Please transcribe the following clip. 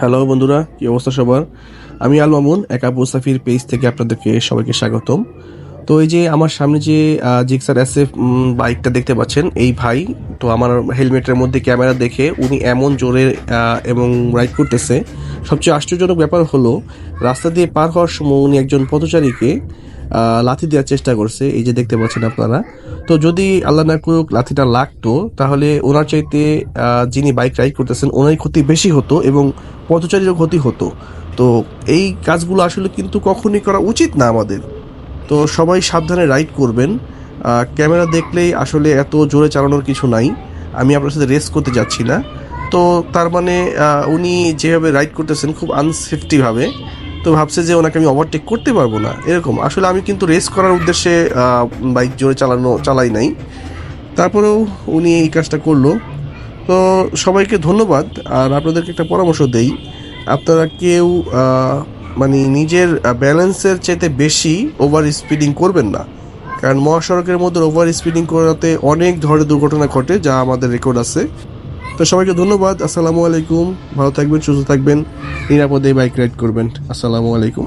Hello বন্ধুরা, কি অবস্থা সবার? আমি আল মামুন, একা মুসাফির পেজ থেকে আপনাদেরকে সবাইকে স্বাগতম। তো এই যে আমার সামনে যে জিক্সার এসএফ বাইকটা দেখতে পাচ্ছেন, এই ভাই, তো আমার হেলমেটের মধ্যে ক্যামেরা দেখে উনি এমন জোরে এবং রাইড করতেছে। সবচেয়ে আশ্চর্যজনক ব্যাপার হলো, রাস্তা দিয়ে পার হওয়ার সময় উনি একজন পথচারীকে লাথি দেওয়ার চেষ্টা করছে, এই যে দেখতে পাচ্ছেন আপনারা। তো যদি আল্লাহ না করুক লাথিটা লাগতো, তাহলে ওনার চাইতে যিনি বাইক রাইড করতেছেন ওনার ক্ষতি বেশি হতো এবং পথচারীরও ক্ষতি হতো। তো এই কাজগুলো আসলে কিন্তু কখনই করা উচিত না আমাদের। তো সবাই সাবধানে রাইড করবেন। ক্যামেরা দেখলেই আসলে এত জোরে চালানোর কিছু নাই। আমি আপনার সাথে রেস করতে যাচ্ছি না। তো তার মানে উনি যেভাবে রাইড করতেছেন খুব আনসেফটিভাবে তো ভাবছে যে ওনাকে আমি ওভারটেক করতে পারব না। এরকম। আসলে আমি কিন্তু রেস করার উদ্দেশ্যে বাইক জোরে চালানো, চালাই নাই। তারপরেও উনি এই কাজটা করল। তো সবাইকে ধন্যবাদ। আর আপনাদেরকে একটা পরামর্শ দেই। আপনারা কেউ মানে নিজের ব্যালেন্সের চাইতে বেশি ওভার স্পিডিং করবেন না। কারণ মহাসড়কের মধ্যে ওভার স্পিডিং করাতে অনেক ধরনের দুর্ঘটনা ঘটে, যা আমাদের রেকর্ড আছে। তো সবাইকে ধন্যবাদ, আসসালামু আলাইকুম। ভালো থাকবেন, সুস্থ থাকবেন, নিরাপদে বাইক রাইড করবেন। আসসালামু আলাইকুম।